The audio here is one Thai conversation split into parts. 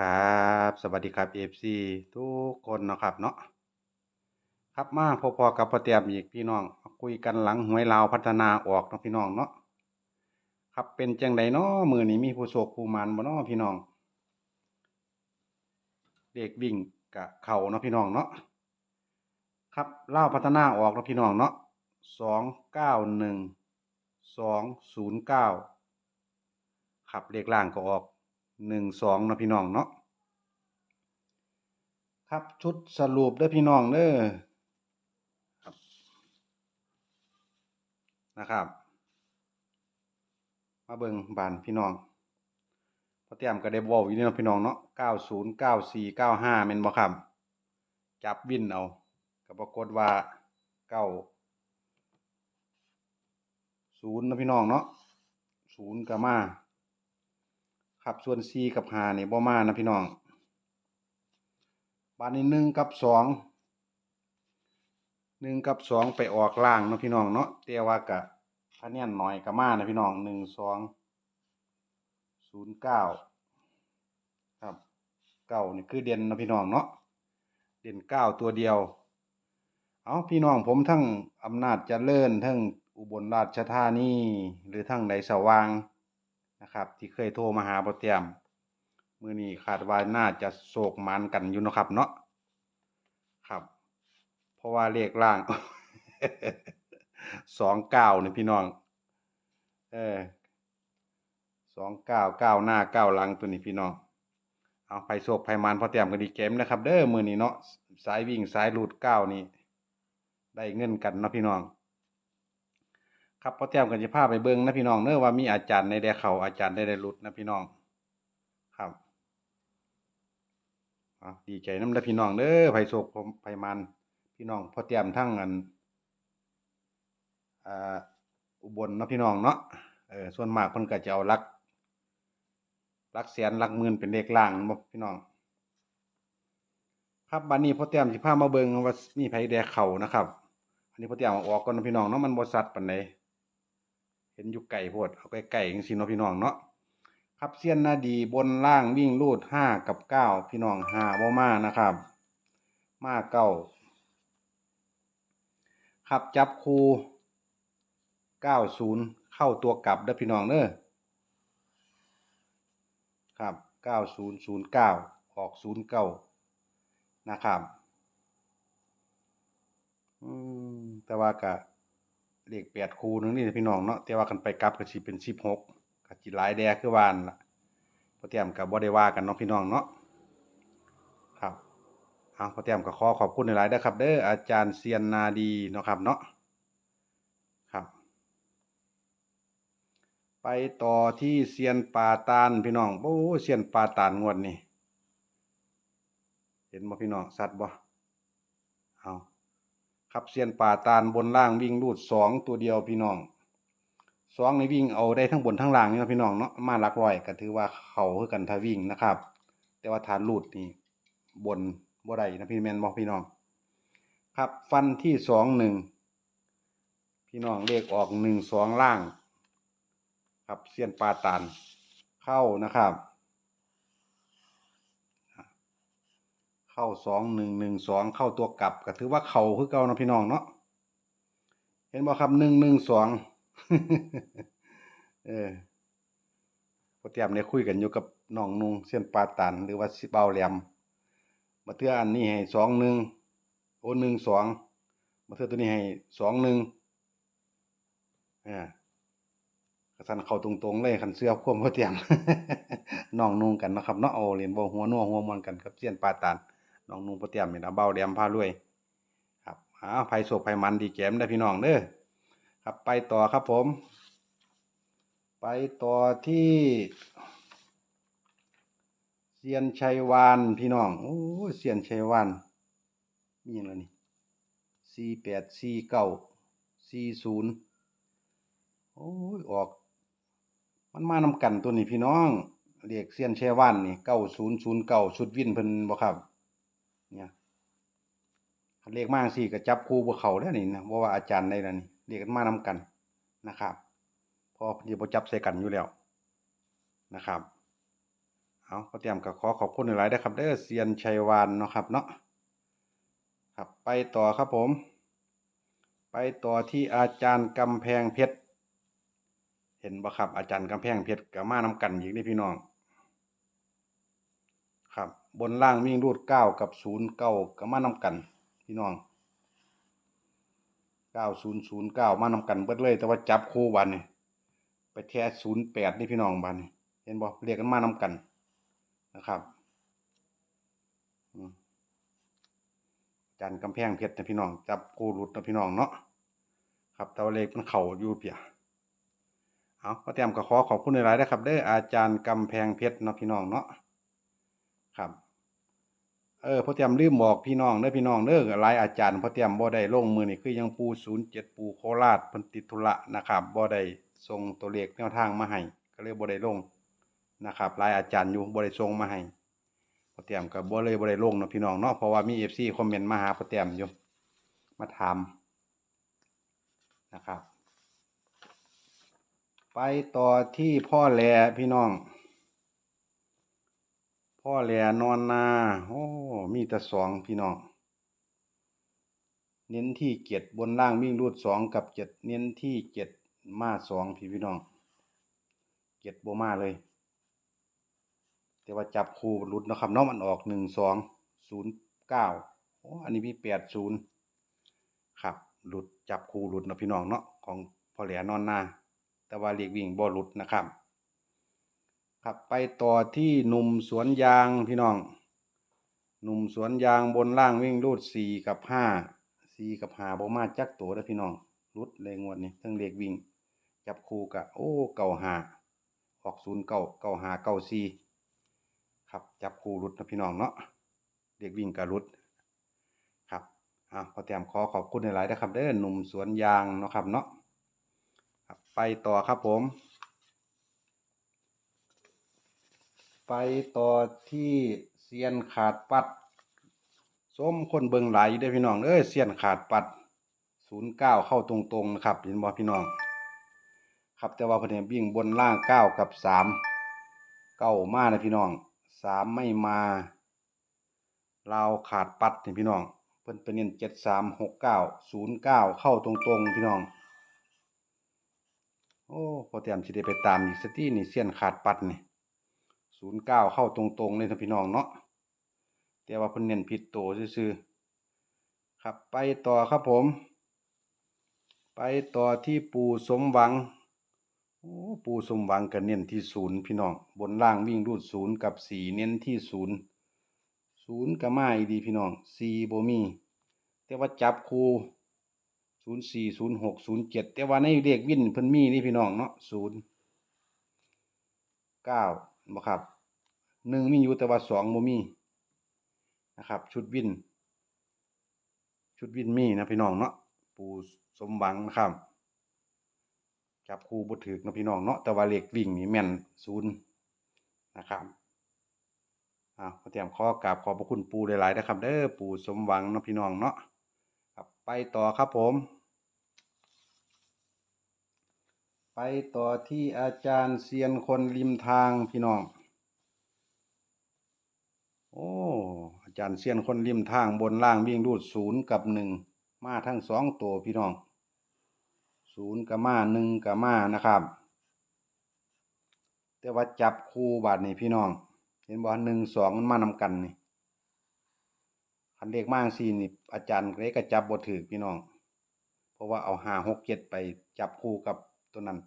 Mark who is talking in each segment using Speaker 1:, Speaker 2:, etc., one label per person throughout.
Speaker 1: ครับ สวัสดีครับ FC ทุกคนนะครับเนาะครับมาพอๆกับพ่อเตียมอีกพี่น้อง คุยกันหลังหวยลาวพัฒนาออกเนาะพี่น้องเนาะครับเป็นจังไดเนาะมือนี้มีผู้โชคผู้มันบ่เนาะพี่น้อง เด็กวิ่งกะเข่าเนาะพี่น้องเนาะครับลาวพัฒนาออกเนาะพี่น้องเนาะสองเก้าหนึ่งสองศูนย์เก้าครับเลขล่างก็ออก หนึ่งสองนะพี่น้องเนาะครับชุดสรุปเด้พี่น้องเด้อครับนะครับ มาเบิ่งบานพี่น้องพอเตรียมก็ได้บอกอยู่นี่นะพี่น้องเนาะ90 94 95แม่นบ่ครับจับวินเอาก็ปรากฏว่า9 0นย์นะพี่น้องเนาะ0ก็มา ครับส่วน4กับ5นี่บ่มานะพี่น้องบานนี้หนึ่งกับสองหนึ่งกับสองไปออกล่างนะพี่น้องเนาะแต่ว่ากะคะแนนน้อยก็มานะพี่น้องหนึ่งสองศูนย์เก้าครับเก้านี่คือเด่นนะพี่น้องเนาะเด่นเก้าตัวเดียว เอาพี่น้องผมทั้งอำนาจเจริญทั้งอุบลราชธานีหรือทั้งใดสว่าง นะครับ ที่เคยโทรมาหาบ่เตรียมมื้อนี้คาดว่าน่าจะโศกมันกันอยู่นะครับเนาะครับ เพราะว่าเลขล่างสองเก้านี่พี่น้อง เออสองเก้าเก้าหน้าเก้าหลังตัวนี้พี่น้อง เอาไปโศกไผมันพอเตรียมกันดีเกมนะครับ เด้อมือนี้เนาะสายวิ่งสายหลุดเก้านี่ได้เงินกันเนาะพี่น้อง ครับพอเตรียมกันจะพาไปเบิ่งนะพี่น้องเด้อว่ามีอาจารย์ในได้เขาอาจารย์ได้ได้หลุดนะพี่น้องครับดีใจน้ำเด้อพี่น้องเด้อไผโศกไผมันพี่น้องพอเตรียมทั้งอันอุบลนะพี่น้องเนาะเออส่วนมากเพิ่นก็จะเอาลักลักแสนลักหมื่นเป็นเลขล่างบ่พี่น้อง ครับบัดนี้พอเตรียมสิพามาเบิ่งว่ามีไผแดเข้านะครับ อันนี้พอเตรียมออกก่อนนะพี่น้องเนาะมันบ่ชัดปานใด ห็นอยู่ไกลโพดเอาใกล้ๆจังซี่เนาะพี่น้องเนาะครับเซียนนาดีบนล่างวิ่งรูดห้ากับเก้าพี่น้องหาบ่มานะครับ มาเก้าครับจับคูเก้าศูนย์เข้าตัวกลับเด้อพี่น้องเด้อครับเก้าศูนย์ศูนย์เก้าออกศูนย์เก้านะครับ อืมแต่ว่ากะ เลขแปดคูนึงนี่พี่น้องเนาะแต่ว่ากันไปกลับก็สิเป็นสิบหกก็จิหลายแดคือวานั่นล่ะพอเตรียมกับบ่ได้ว่ากันเนาะพี่น้องเนาะครับเอาพอเตรียมก็ขอขอบคุณหลายๆเด้ครับ เด้ออาจารย์เซียนนาดีเนาะครับเนาะครับ ไปต่อที่เซียนปาตานพี่น้องโอ้เซียนปาตานงวดนี้เห็นบ่พี่น้องสัตว์บ่เอา ครับเซียนป่าตานบนล่างวิ่งรูดสองตัวเดียวพี่น้องสองในวิ่งเอาได้ทั้งบนทั้งล่างนี่นะพี่น้องเนาะมาหลักร้อยก็ถือว่าเขาคือกันถ้าวิ่งนะครับ แต่ว่าฐานรูดนี่บนบ่ได้นะพี่แมนบอกพี่น้อง ครับฟันที่สองหนึ่งพี่น้องเลขออกหนึ่งสองล่าง ครับเสียนปลาตานเข้านะครับ เข้าสองหนึ่งหนึ่งสองเข้าตัวกลับก็ถือว่าเข่าคือเก่านะพี่น้องเนาะเห็นบ่ครับหนึ่งหนึ่งสองเออพอเตรียมได้คุยกันอยู่กับน้องนุ่งเส้นปลาตันหรือว่าสิเบาแหลมมาเทื่ออันนี้ให้สองหนึ่งโอหนึ่งสองมาเทื่อตัวนี้ให้สองหนึ่งอ่ากระสันเข้าตรงๆเลยคันเสื้อควมพอเตรียมน้องนุ่งกันนะครับเนาะเอเรียนบ่หัวนัวหัวมวนกันกับเส้นปลาตัน น้องนุ่งพอเตียมนี่นะเบาแหลมพารวย ครับอ้าวไผโศกไผมันดีแก้มได้พี่น้องเด้อครับไปต่อครับผม ไปต่อที่เซียนชัยวานพี่น้องโอ้เซียนชัยวานมีอย่างไรนี่สี่แปดสี่เก้าสี่ศูนย์โอ้ยออก มันมานำกันตัวนี้พี่น้องเรียกเซียนชัยวานนี่เก้าศูนย์ศูนย์เก้าชุดวินเพิ่นบ่ครับ เนี่ยคันเลขมากสี่ก็จับคูบ่เขาแล้วนี่นะเพราะว่าอาจารย์ได้แล้วนี่เรียกกันมานำกันนะครับพอพิ่นสิบ่จับใส่กันอยู่แล้วนะครับเอาพอเตรียมก็ขอขอบคุณหลายๆนะครับเด้อเซียนชัยวานเนาะครับเนาะครับไปต่อครับผม ไปต่อที่อาจารย์กำแพงเพชรเห็นบ่ครับอาจารย์กำแพงเพชรกับมานำกันอีกนี่พี่น้อง ครับ บนล่างวิ่งรูดเก้ากับศูนย์เก้ากับมานำกัน พี่น้องเก้าศูนย์ศูนย์เก้ามานำกันเบิดเลย แต่ว่าจับคู่วันนี่ไปแท้ศูนย์แปดนี่พี่น้องบันนี่เห็นบ่เรียกกันมานำกันนะครับอาจารย์กำแพงเพชรนะพี่น้อง จับคู่รุดนะพี่น้องเนาะครับแต่ว่าเลขมันเข่าอยู่เปียเอาพอเตรียมก็ขอขอบคุณหลายๆนะครับเด้ออาจารย์กำแพงเพชรนะพี่น้องเนาะ ครับเออพอเตรียมลืมบอกพี่น้องเด้อพี่น้องเด้อหลายอาจารย์พ่อเตรียมบ่ได้ลงมือนี่คือยังปู07ปูโคราชเพิ่นติดธุระนะครับบ่ได้ส่งตัวเลขแนวทางมาให้ก็เลยบ่ได้ลงนะครับหลายอาจารย์อยู่บ่ได้ส่งมาให้พ่อเตรียมก็บ่เลยบ่ได้ลงเนาะพี่น้องเนาะเพราะว่ามี FC คอมเมนต์มาหาพ่อเตรียมอยู่มาถามนะครับ ไปต่อที่พ่อแหลพี่น้อง พ่อแหลนอนนา โอ้ มีแต่สองพี่น้อง เน้นที่เจ็ดบนล่างวิ่งรูดสองกับเจ็ดเน้นที่เจ็ดมาสองพี่พี่น้องเจ็ดโบมาเลย แต่ว่าจับคู่รุดนะครับน้องมันออกหนึ่งสองศูนย์เก้าโอ้อันนี้มีแปดศูนย์ครับหลุดจับคู่หลุดนะพี่น้องเนาะของพ่อแหลนอนนา แต่ว่าเรียกวิ่งบ่หลุดนะครับ ครับไปต่อที่หนุ่มสวนยางพี่น้อง หนุ่มสวนยางบนล่างวิ่งรูดสี่กับห้าสี่กับห้าบ่มาจักตัวแล้วพี่น้องรุดเลยงวดนี้ทั้งเรียกวิ่ง จับคู่กับโอ้เก่าหาออกศูนย์เก่าเก่าหาเก่าสี่ครับจับคู่รุดนะพี่น้องเนาะเรียกวิ่งกับรุดครับอ่าพอแต้มขอขอบคุณหลายๆนะครับเด้อหนุ่มสวนยางเนาะครับเนาะขับไปต่อครับผม ไปต่อที่เซียนขาดปัดส้มคนเบิงไหลายอยู่เด้พี่น้องเอ้ยเซียนขาดปัดศูนย์เก้าเข้าตรงๆนะครับเห็นบ่พี่น้อง ครับแต่ว่าเพิ่นให้วิ่งบนล่างเก้ากับสามเก้ามานะพี่น้องสามไม่มาลาขาดปัดเนี่พี่น้อง เพิ่นเป็นเน้นเจ็ดสามหกเก้าศูนย์เก้าเข้าตรงๆพี่น้อง โอ้พอเตรียมสิได้ไปตามอีกสตีนี่เสี้ยนขาดปัดนี่ ศูนย์เก้าเข้าตรงๆเลยนพี่น้องเนาะแต่ว่าเพิ่นเน้นผิดโตซื่อๆครับไปต่อครับผม ไปต่อที่ปู่สมหวังโอ้ปู่สมหวังก็เน้นที่ศูนย์พี่น้อง บนล่างวิ่งรูดศูนย์กับสี่เน้นที่ศูนย์ศูนย์ก็มาอีดีพี่น้องสี่บ่มีแต่ว่าจับคูศูนย์สี่ศูนย์หกศูนย์เจ็ดแต่ว่าในเลขวินเพิ่นมีนี่พี่น้องเนาะศูนย์เก้าบ่ครับ หนึ่งมีอยู่แต่ว่าสองบ่มีนะครับ ชุดวิน ชุดวินมีนะพี่น้องเนาะปูสมหวังนะครับจับคู่บ่ถึกนะพี่น้องเนาะแต่ว่าเลขวิ่งนี่แม่นศูนย์นะครับอ่าขอเตรียมข้อกราบขอบพระคุณปูหลายๆนะครับเด้อปูสมหวังนะพี่น้องเนาะครับไปต่อครับผม ไปต่อที่อาจารย์เซียนคนริมทางพี่น้อง โอ้อาจารย์เซียนคนริมทางบนล่างวิ่งรูดศูนย์กับหนึ่งมาทั้งสองตัวพี่น้องศูนย์กับมาหนึ่งกับมานะครับ แต่ว่าจับคู่บาทนี่พี่น้อง เห็นบ่หนึ่งสองมันมานำกันนี่คันเลขมากสี่นี่อาจารย์เลขก็จับบ่ถือพี่น้อง เพราะว่าเอาห้าหกเจ็ดไปจับคู่กับตัวนั้น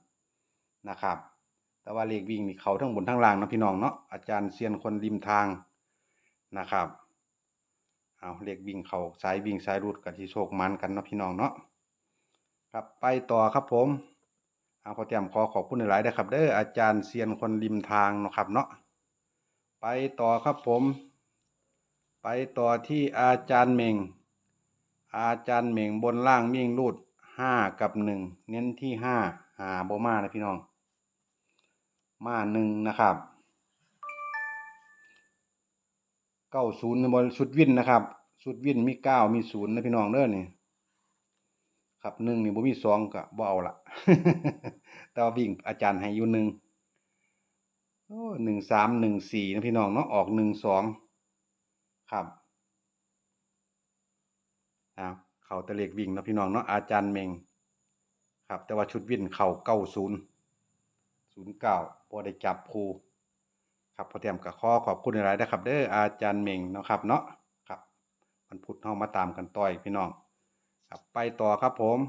Speaker 1: นะครับ แต่ว่าเลขวิ่งนี่เขาทั้งบนทั้งล่างนะพี่น้องเนาะอาจารย์เซียนคนริมทาง นะครับ เอาเลขวิ่งเขาสายวิ่งสายรูดกับที่โชคมันกันเนาะพี่น้องเนาะครับไปต่อครับผมเอาขอเตรียมขอขอบคุณหลายๆนะครับเด้ออาจารย์เซียนคนริมทางนะครับเนาะไปต่อครับผม ไปต่อที่อาจารย์เมงอาจารย์เมงบนล่างมิ่งรูดห้ากับหนึ่งเน้นที่ห้าหาโบมานะพี่น้อง มาหนึ่งนะครับ เก้าศูนย์บนชุดวินนะครับ ชุดวินมีเก้ามีศูนย์นะพี่น้องเด้อนี่ครับหนึ่งนี่บ่มีสองก็บ่เอาละแต่ว่าวิ่งอาจารย์ให้อยู่หนึ่งโอ้หนึ่งสามหนึ่งสี่นะพี่น้องเนาะออกหนึ่งสองครับอ้าวเข่าตะเล็กวิ่งนะพี่น้องเนาะอาจารย์เมงครับ แต่ว่าชุดวิ่นเข่าเก้าศูนย์ศูนย์เก้าพอได้จับครู ครับพอเตรียมกับข้อขอบคุณหลายๆนะครับ เด้ออาจารย์เมงเนาะครับเนาะครับวันพุธเฮามาตามกันต่อยพี่น้องครับไปต่อครับผม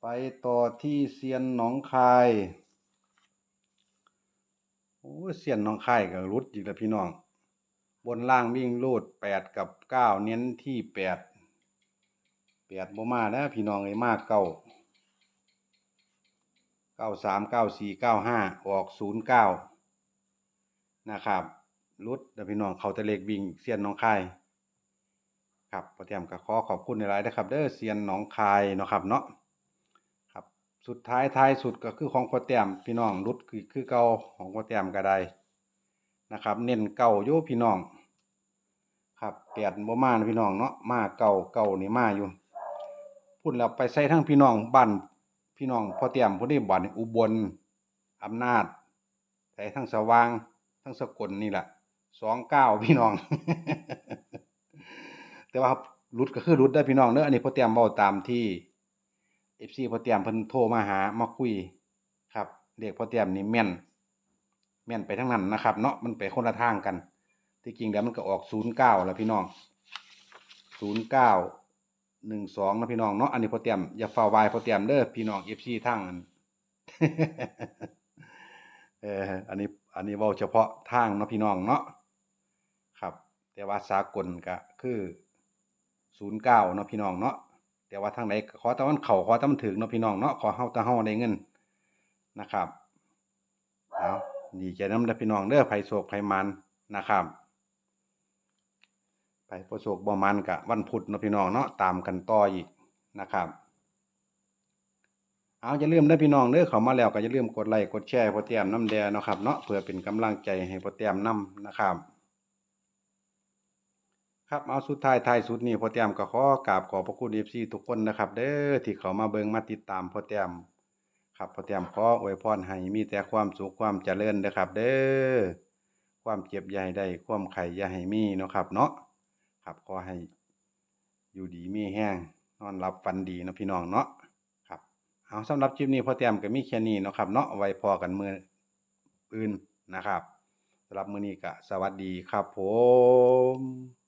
Speaker 1: ไปต่อที่เซียนหนองคายโอ้เซียนหนองคายกับรุดอีกแล้วพี่น้อง บนล่างวิ่งรูดแปดกับเก้าเน้นที่แปดแปดบ่มาแล้วพี่น้องเอ้ยมากเก้า ก้าสามเก้าสี่เก้าห้าออกศูนย์เก้านะครับรุดแล้วพี่น้องเขาตะเล็กวิ่งเซียนหนองคายครับพอเตรียมก็ขอขอบคุณในหลายนะครับ เด้อเซียนหนองคายเนาะครับเนาะครับสุดท้ายท้ายสุดก็คือของพอเตียมพี่น้องรุดคือคือเก่าของพอเตียมก็ได้นะครับ เน้นเก่าอยู่พี่น้อง ครับแปดบ่มานะพี่น้องเนาะมาเก่าเก่านี่มาอยู่พูดแล้วไปใส่ทั้งพี่น้องบ้าน พี่น้องพ่อเตรียมพอดีบ้านอุบลอำนาจใส่ทั้งสว่าง ทั้งสกลนี่แหละสองเก้าพี่น้อง แต่ว่ารุดก็คือรุดได้พี่น้องเด้ออันนี้พ่อเตรียมเว้าตามที่ FC พอเตรียมเพิ่นโทรมาหามาคุยครับเด็กพ่อเตรียมนี่แม่น แม่นไปทั้งนั้นนะครับ เนาะมันไปคนละทางกัน ที่จริงแล้วมันก็ออก09แล้วพี่น้อง09 12นะพี่น้องเนาะอันนี้พอเตรียมอย่าฟ้าวายพอเตรียมเด้อพี่น้อง FC ทางอันเอออันนี้อันนี้เว้าเฉพาะทางเนาะพี่น้องเนาะครับ แต่ว่าสากลก็คือศูนย์เก้าเนาะพี่น้องเนาะแต่ว่าทางไหนขอตะวันเข่าขอตะมันถึงเนาะพี่น้องเนาะขอเฮาตะเฮาได้เงินนะครับเอาดีใจน้ำเด้อพี่น้องเด้อไผโศกไผมันนะครับ ไปประโศกบ่มันกะวันพุธนะพี่น้องเนาะตามกันต่ออีกนะครับ เอาอย่าลืมเด้พี่น้องเด้อเขามาแล้วก็อย่าลืมกดไลค์กดแชร์พอเตรียมน้ำแดงนะครับเนาะเพื่อเป็นกำลังใจให้พอเตรียมนํนะครับครับเอาสุดท้ายท้ายสุดนี้พอแต้มก็ขอกราบขอบพระคุณ FC ทุกคนนะครับ เด้อที่เขามาเบิ่งมาติดตามพอแต้มครับพอแต้มขออวยพรให้มีแต่ความสุขความเจริญเด้อครับ เด้อความเจ็บให้ได้ความไข่อย่าให้มีเนาะครับเนาะ ครับขอให้อยู่ดีมีแห้งนอนรับฟันดีนะพี่น้องเนาะครับเอาสำหรับคลิปนี้พอเตรียมกับมีแค่นี้เนาะครับเนาะไว้พอกันมืออื่นนะครับสำหรับมื้อนี้ก็สวัสดีครับผม